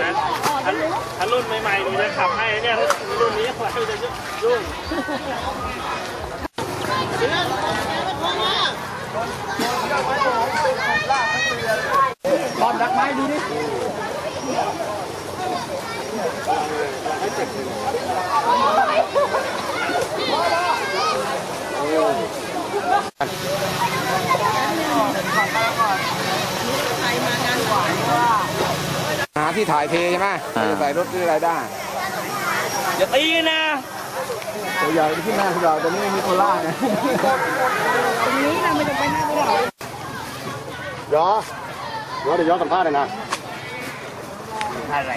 รุ่นใหม่ๆดูจะขับให้เนี่ยรุ่นนี้ขวาจะรุ่นบอมดักไม้ดูดิหา ที่ถ่ายเทใช่ไหมใส่รถหรืออะไรได้อย่าตีนะตัวใหญ่ที่หน้าเราตอนนี้มีโคล่าไงตรงนี้นะไม่ต้องไปหน้าไม่ได้ย้อย้อเดี๋ยวย้อสัมภาษณ์เลยนะ อะไร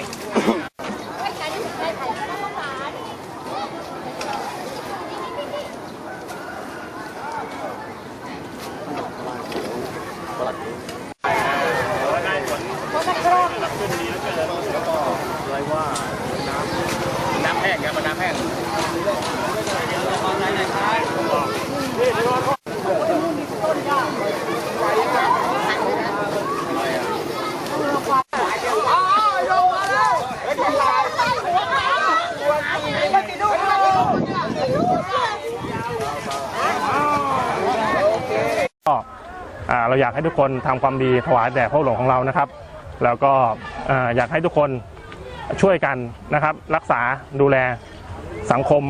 น้ำแห้งครับ น้ำแห้งก็เราอยากให้ทุกคนทำความดีถวายแด่พระหลวงของเรานะครับ แล้วก็อ่าอยากให้ทุกคนช่วยกันนะครับ รักษาดูแล สังคม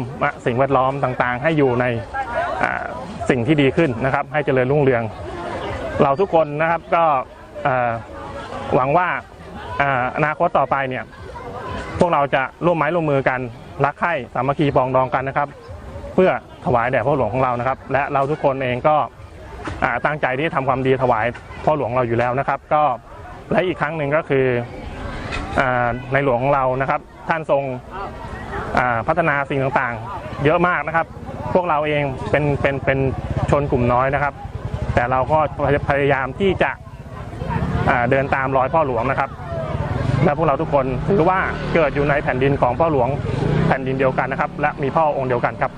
สิ่งแวดล้อมต่างๆ ให้อยู่ในสิ่งที่ดีขึ้นนะครับ ให้เจริญรุ่งเรือง เราทุกคนนะครับก็หวังว่าอนาคตต่อไปเนี่ยพวกเราจะร่วมไม้ร่วมมือกันรักใคร่สามัคคีปองดองกันนะครับ เพื่อถวายแด่พ่อหลวงของเรานะครับ และเราทุกคนเองก็ตั้งใจที่จะทำความดีถวายพ่อหลวงเราอยู่แล้วนะครับ ก็และอีกครั้งหนึ่งก็คืออในหลวงของเรานะครับ ท่านทรง พัฒนาสิ่งต่างๆ เยอะมากนะครับ พวกเราเองเป็นเป็นเป็นชนกลุ่มน้อยนะครับ แต่เราก็พยายามที่จะเดินตามรอยพ่อหลวงนะครับ และพวกเราทุกคนถือว่าเกิดอยู่ในแผ่นดินของพ่อหลวงแผ่นดินเดียวกันนะครับ และมีพ่อองค์เดียวกันครับ